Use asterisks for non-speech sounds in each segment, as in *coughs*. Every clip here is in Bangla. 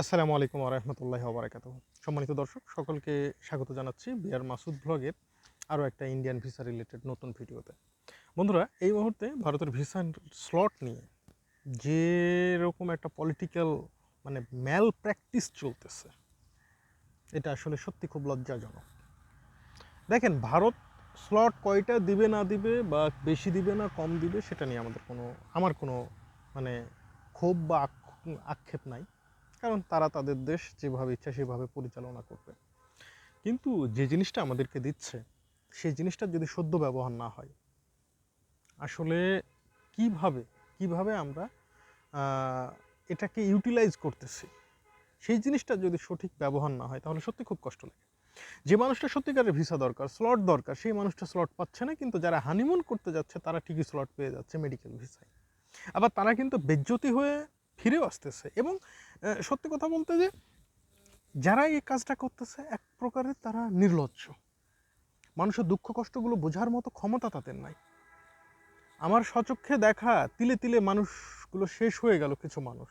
আসসালামু আলাইকুম রহমতুল্লাহ ওবরাকাত সম্মানিত দর্শক, সকলকে স্বাগত জানাচ্ছি বিআর মাসুদ ব্লগের আরও একটা ইন্ডিয়ান ভিসা রিলেটেড নতুন ভিডিওতে। বন্ধুরা, এই মুহূর্তে ভারতের ভিসা স্লট নিয়ে যে রকম একটা পলিটিক্যাল মানে ম্যাল প্র্যাকটিস চলতেছে, এটা আসলে সত্যি খুব লজ্জাজনক। দেখেন, ভারত স্লট কয়টা দিবে না দিবে বা বেশি দিবে না কম দিবে, সেটা নিয়ে আমাদের কোনো, আমার কোনো মানে ক্ষোভ বা আক্ষেপ নাই। কারণ তারা তাদের দেশ যেভাবে ইচ্ছা সেভাবে পরিচালনা করবে। কিন্তু যে জিনিসটা আমাদেরকে দিচ্ছে, সেই জিনিসটা যদি সদ্য ব্যবহার না হয়, আসলে কীভাবে কীভাবে আমরা এটাকে ইউটিলাইজ করতেছি, সেই জিনিসটা যদি সঠিক ব্যবহার না হয়, তাহলে সত্যি খুব কষ্ট লাগে। যে মানুষটা সত্যিকারের ভিসা দরকার, স্লট দরকার, সেই মানুষটা স্লট পাচ্ছে না, কিন্তু যারা হানিমুন করতে যাচ্ছে, তারা ঠিকই স্লট পেয়ে যাচ্ছে মেডিকেল ভিসায় আবার তারা কিন্তু বেজ্জতি হয়ে ফিরেও আসতেছে। এবং সত্যি কথা বলতে যে যারা এই কাজটা করতেছে, এক প্রকারের তারা নির্লজ্জ। মানুষের দুঃখ কষ্টগুলো বোঝার মতো ক্ষমতা তাদের নাই। আমার সচক্ষে দেখা তিলে তিলে মানুষগুলো শেষ হয়ে গেল কিছু মানুষ।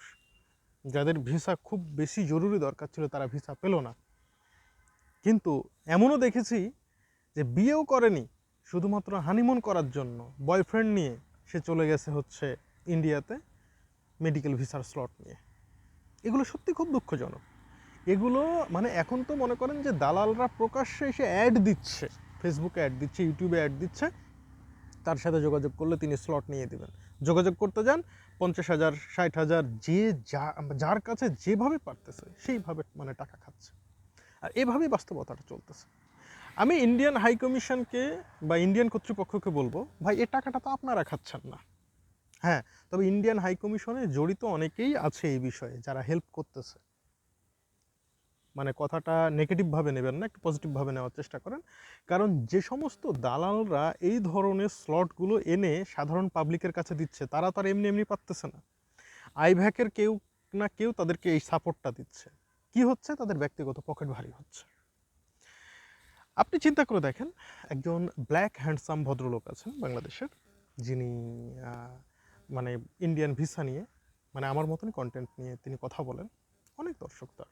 যাদের ভিসা খুব বেশি জরুরি দরকার ছিল, তারা ভিসা পেল না। কিন্তু এমনও দেখেছি যে, বিয়েও করেনি, শুধুমাত্র হানিমুন করার জন্য। বয়ফ্রেন্ড নিয়ে সে চলে গেছে হচ্ছে ইন্ডিয়াতে। মেডিকেল ভিসার স্লট নিয়ে। এগুলো সত্যি খুব দুঃখজনক। এগুলো মানে এখন তো মনে করেন যে দালালরা প্রকাশ্যে এসে অ্যাড দিচ্ছে। ফেসবুকে অ্যাড দিচ্ছে ইউটিউবে অ্যাড দিচ্ছে। তার সাথে যোগাযোগ করলে তিনি স্লট নিয়ে দেবেন। যোগাযোগ করতে যান, পঞ্চাশ হাজার, ষাট হাজার, যে যা, যার কাছে যেভাবে পারতেছে, সেইভাবে মানে টাকা খাচ্ছে। আর এভাবেই বাস্তবতাটা চলতেছে। আমি ইন্ডিয়ান হাই কমিশনকে বা ইন্ডিয়ান কর্তৃপক্ষকে বলব, ভাই, এ টাকাটা তো আপনারা খাচ্ছেন না। হ্যাঁ তবে ইন্ডিয়ান হাই কমিশনে জড়িত অনেকেই আছে এই বিষয়ে যারা হেল্প করতেছে। মানে কথাটা নেগেটিভভাবে নেবেন না, একটু পজিটিভভাবে নেওয়ার চেষ্টা করেন। কারণ যে সমস্ত দালালরা এই ধরনের স্লটগুলো এনে সাধারণ পাবলিকের কাছে দিচ্ছে, তারা তো আর এমনি এমনি পারতেছে না। আইভ্যাকের কেউ না কেউ তাদেরকে এই সাপোর্টটা দিচ্ছে। কি হচ্ছে? তাদের ব্যক্তিগত পকেট ভারী হচ্ছে। আপনি চিন্তা করে দেখেন, একজন ব্ল্যাক হ্যান্ডসাম ভদ্রলোক আছেন বাংলাদেশের, যিনি মানে ইন্ডিয়ান ভিসা নিয়ে মানে আমার মতনই কন্টেন্ট নিয়ে তিনি কথা বলেন। অনেক দর্শক তার।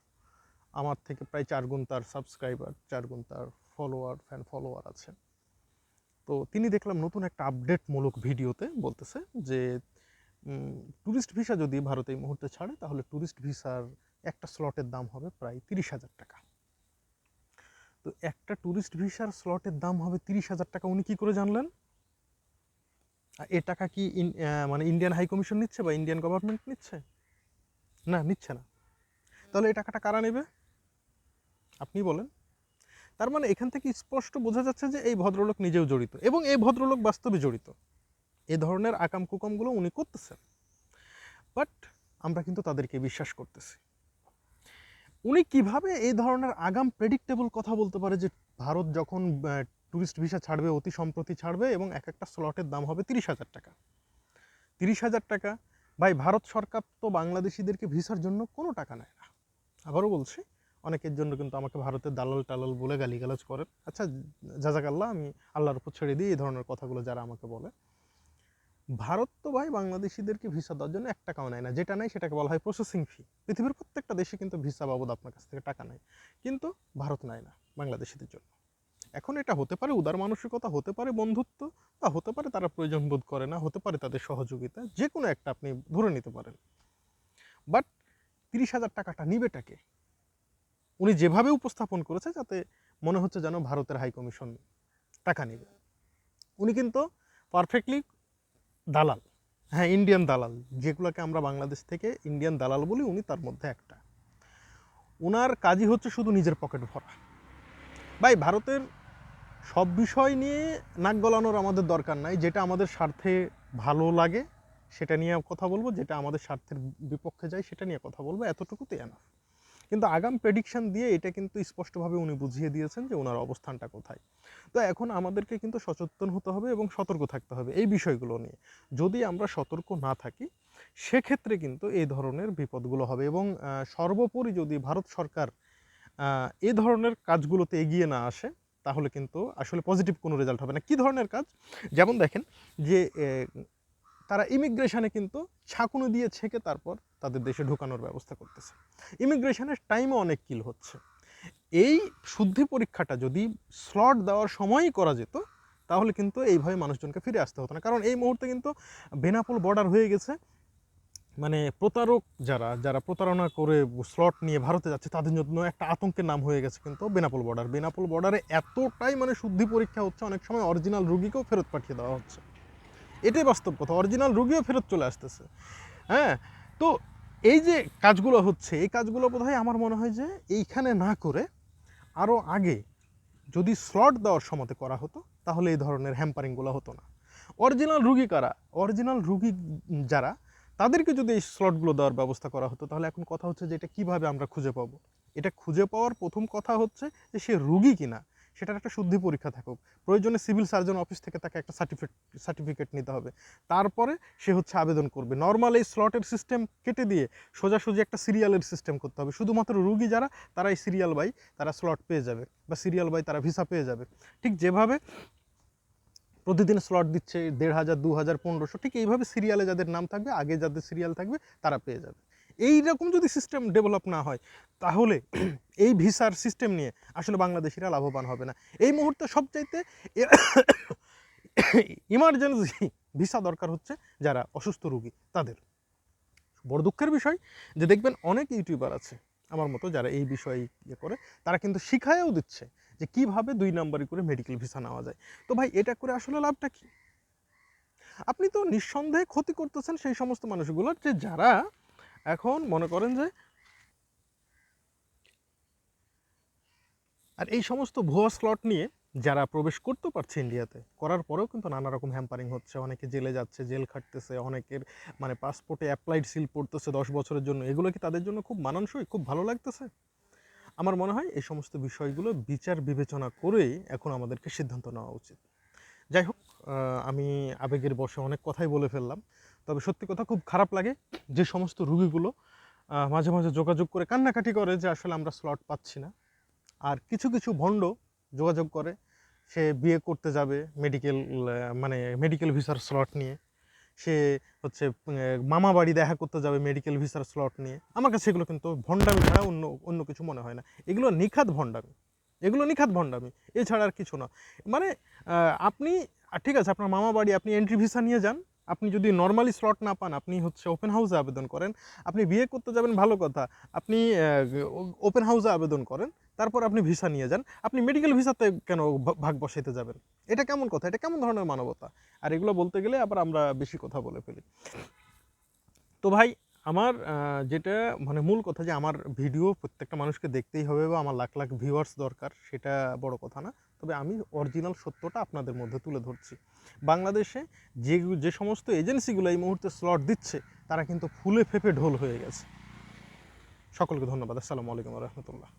আমার থেকে প্রায় চার গুণ তার সাবস্ক্রাইবার চার গুণ তার ফলোয়ার ফ্যান ফলোয়ার আছে। তো তিনি দেখলাম নতুন একটা আপডেটমূলক ভিডিওতে বলতেছে যে ট্যুরিস্ট ভিসা যদি ভারত এই মুহূর্তে ছাড়ে, তাহলে ট্যুরিস্ট ভিসার একটা স্লটের দাম হবে প্রায় তিরিশ হাজার টাকা। তো একটা ট্যুরিস্ট ভিসার স্লটের দাম হবে তিরিশ হাজার টাকা। উনি কী করে জানলেন? এ টাকা কি মানে ইন্ডিয়ান হাই কমিশন নিচ্ছে বা ইন্ডিয়ান গভর্নমেন্ট নিচ্ছে? না নিচ্ছে না। তাহলে এই টাকাটা কারা নেবে? আপনি বলেন। তার মানে এখান থেকে স্পষ্ট বোঝা যাচ্ছে যে এই ভদ্রলোক নিজেও জড়িত এবং এই ভদ্রলোক বাস্তবে জড়িত। এ ধরনের আকাম কুকামগুলো উনি করতেছেন। বাট আমরা কিন্তু তাদেরকে বিশ্বাস করতেছি। উনি কীভাবে এই ধরনের আগাম প্রেডিক্টেবল কথা বলতে পারে যে ভারত যখন ট্যুরিস্ট ভিসা ছাড়বে, অতি সম্প্রতি ছাড়বে এবং এক একটা স্লটের দাম হবে তিরিশ হাজার টাকা। তিরিশ হাজার টাকা, ভাই ভারত সরকার তো বাংলাদেশিদেরকে ভিসার জন্য কোনো টাকা নেয় না। আবারও বলছি, অনেকের জন্য কিন্তু আমাকে ভারতের দালাল টালাল বলে গালিগালাজ করেন। আচ্ছা জাজাকাল্লাহ আমি আল্লাহর উপর ছেড়ে দিই এই ধরনের কথাগুলো যারা আমাকে বলে। ভারত তো ভাই বাংলাদেশিদেরকে ভিসা দেওয়ার জন্য এক টাকাও নেয় না। যেটা নেয় সেটাকে বলা হয় প্রসেসিং ফি পৃথিবীর প্রত্যেকটা দেশে কিন্তু ভিসা বাবদ আপনার কাছ থেকে টাকা নেয়। কিন্তু ভারত নেয় না বাংলাদেশিদের জন্য। এখন এটা হতে পারে উদার মানসিকতা, হতে পারে বন্ধুত্ব বা হতে পারে তারা প্রয়োজন বোধ করে না, হতে পারে তাদের সহযোগিতা যে কোনো একটা আপনি ধরে নিতে পারেন। বাট তিরিশ হাজার টাকাটা নিবেটাকে উনি যেভাবে উপস্থাপন করেছে যাতে মনে হচ্ছে যেন ভারতের হাই কমিশন টাকা নেবে। উনি কিন্তু পারফেক্টলি দালাল। হ্যাঁ ইন্ডিয়ান দালাল, যেগুলোকে আমরা বাংলাদেশ থেকে ইন্ডিয়ান দালাল বলি, উনি তার মধ্যে একটা। ওনার কাজই হচ্ছে শুধু নিজের পকেট ভরা। ভাই, ভারতের সব বিষয় নিয়ে নাক গলানোর আমাদের দরকার নাই। যেটা আমাদের স্বার্থে ভালো লাগে, সেটা নিয়ে কথা বলব। যেটা আমাদের স্বার্থের বিপক্ষে যায়, সেটা নিয়ে কথা বলব। এতটুকুতে এনাফ কিন্তু আগাম প্রেডিকশন দিয়ে এটা কিন্তু স্পষ্টভাবে উনি বুঝিয়ে দিয়েছেন যে ওনার অবস্থানটা কোথায়। তো এখন আমাদেরকে কিন্তু সচেতন হতে হবে এবং সতর্ক থাকতে হবে এই বিষয়গুলো নিয়ে। যদি আমরা সতর্ক না থাকি, সেক্ষেত্রে কিন্তু এই ধরনের বিপদগুলো হবে এবং সর্বোপরি যদি ভারত সরকার এ ধরনের কাজগুলোতে এগিয়ে না আসে তাহলে কিন্তু আসলে পজিটিভ কোনো রেজাল্ট হবে না। কী ধরনের কাজ? যেমন দেখেন যে তারা ইমিগ্রেশনে কিন্তু ছাকুনি দিয়ে ছেঁকে তারপর তাদের দেশে ঢোকানোর ব্যবস্থা করতেছে। ইমিগ্রেশনের টাইমও অনেক কিল হচ্ছে। এই শুদ্ধি পরীক্ষাটা যদি স্লট দেওয়ার সময়ই করা যেত, তাহলে কিন্তু এইভাবে মানুষজনকে ফিরে আসতে হতো না। কারণ এই মুহূর্তে কিন্তু বেনাপোল বর্ডার হয়ে গেছে। মানে প্রতারক যারা যারা প্রতারণা করে স্লট নিয়ে ভারতে যাচ্ছে, তাদের জন্য একটা আতঙ্কের নাম হয়ে গেছে কিন্তু বেনাপোল বর্ডার বেনাপোল বর্ডারে এতটাই মানে শুদ্ধি পরীক্ষা হচ্ছে, অনেক সময় অরিজিনাল রুগীকেও ফেরত পাঠিয়ে দেওয়া হচ্ছে। এটাই বাস্তব কথা অরিজিনাল রুগীও ফেরত চলে আসতেছে। হ্যাঁ তো এই যে কাজগুলো হচ্ছে, এই কাজগুলো বোধহয় আমার মনে হয় যে এইখানে না করে আরও আগে যদি স্লট দেওয়ার সময়তে করা হতো, তাহলে এই ধরনের হ্যাম্পারিংগুলো হতো না। অরিজিনাল রুগী কারা? অরিজিনাল রুগী যারা তাদেরকে যদি এই স্লটগুলো দেওয়ার ব্যবস্থা করা হতো, তাহলে এখন কথা হচ্ছে যে এটা কীভাবে আমরা খুঁজে পাবো? এটা খুঁজে পাওয়ার প্রথম কথা হচ্ছে যে সে রুগী কিনা, সেটার একটা শুদ্ধি পরীক্ষা থাকুক। প্রয়োজনে সিভিল সার্জন অফিস থেকে তাকে একটা সার্টিফিকেট সার্টিফিকেট নিতে হবে। তারপরে সে হচ্ছে আবেদন করবে। নর্মাল এই স্লটের সিস্টেম কেটে দিয়ে সোজাসুজি একটা সিরিয়ালের সিস্টেম করতে হবে। শুধুমাত্র রুগী যারা, তারা এই সিরিয়াল বাই তারা স্লট পেয়ে যাবে বা সিরিয়াল বাই তারা ভিসা পেয়ে যাবে। ঠিক যেভাবে প্রতিদিন স্লট দিচ্ছে দেড় হাজার, দু হাজার, পনেরোশো, ঠিক এইভাবে সিরিয়ালে যাদের নাম থাকবে, আগে যাদের সিরিয়াল থাকবে, তারা পেয়ে যাবে। এই রকম যদি সিস্টেম ডেভেলপ না হয়, তাহলে *clears throat* এই ভিসার সিস্টেম নিয়ে আসলে বাংলাদেশিরা লাভবান হবে না। এই মুহূর্তে সবচাইতে *coughs* ইমার্জেন্সি ভিসা দরকার হচ্ছে যারা অসুস্থ রুগী, তাদের। বড় দুঃখের বিষয় যে দেখবেন অনেক ইউটিউবার আছে আমার মতো যারা এই বিষয়ে ইয়ে করে, তারা কিন্তু শিখায়ও দিচ্ছে যে কীভাবে দুই নম্বরে করে মেডিকেল ভিসা নেওয়া যায়। তো ভাই, এটা করে আসলে লাভটা কি? আপনি তো নিঃসন্দেহে ক্ষতি করতেছেন সেই সমস্ত মানুষগুলোর যে যারা এখন মনে করেন যে আর এই সমস্ত ভুয়া স্লট নিয়ে যারা প্রবেশ করতে পারছে ইন্ডিয়াতে করার পরেও কিন্তু নানা রকম হ্যাম্পারিং হচ্ছে। অনেকে জেলে যাচ্ছে, জেল খাটতেছে, অনেকের মানে পাসপোর্টে অ্যাপ্লাইড সিল পড়তেছে দশ বছরের জন্য। এগুলো কি তাদের জন্য খুব মানানসই, খুব ভালো লাগতেছে? আমার মনে হয় এই সমস্ত বিষয়গুলো বিচার বিবেচনা করেই এখন আমাদেরকে সিদ্ধান্ত নেওয়া উচিত। যাই হোক আমি আবেগের বসে অনেক কথাই বলে ফেললাম। তবে সত্যি কথা খুব খারাপ লাগে যে সমস্ত রুগীগুলো মাঝে মাঝে যোগাযোগ করে কান্নাকাটি করে যে আসলে আমরা স্লট পাচ্ছি না। আর কিছু কিছু ভণ্ড যোগাযোগ করে। সে বিয়ে করতে যাবে মেডিকেল মানে মেডিকেল ভিসার স্লট নিয়ে। সে হচ্ছে মামা বাড়ি দেখা করতে যাবে মেডিকেল ভিসার স্লট নিয়ে। আমার কাছে এগুলো কিন্তু ভণ্ডামি ছাড়া অন্য অন্য কিছু মনে হয় না। এগুলো নিখাত ভণ্ডামি। এগুলো নিখাত ভণ্ডামি। এছাড়া আর কিছু না। মানে আপনি ঠিক আছে, আপনার মামা বাড়ি আপনি এন্ট্রি ভিসা নিয়ে যান। আপনি যদি নর্মালি স্লট না পান, আপনি হচ্ছে ওপেন হাউসে আবেদন করেন। আপনি বিয়ে করতে যাবেন, ভালো কথা। আপনি ওপেন হাউসে আবেদন করেন, তারপর আপনি ভিসা নিয়ে যান। আপনি মেডিকেল ভিসাতে কেন ভাগ বসাইতে যাবেন? এটা কেমন কথা? এটা কেমন ধরনের মানবতা? আর এগুলো বলতে গেলে আবার আমরা বেশি কথা বলে ফেলি। তো ভাই আমার যেটা মানে মূল কথা যে আমার ভিডিও প্রত্যেকটা মানুষকে দেখতেই হবে বা আমার লাখ লাখ ভিউয়ার্স দরকার, সেটা বড় কথা না। তবে আমি অরিজিনাল সত্যটা আপনাদের মধ্যে তুলে ধরছি। বাংলাদেশে যে যে সমস্ত এজেন্সিগুলো এই মুহূর্তে স্লট দিচ্ছে, তারা কিন্তু ফুলে ফেপে ঢোল হয়ে গেছে। সকলকে ধন্যবাদ। আসসালামু আলাইকুম রহমতুল্লাহ।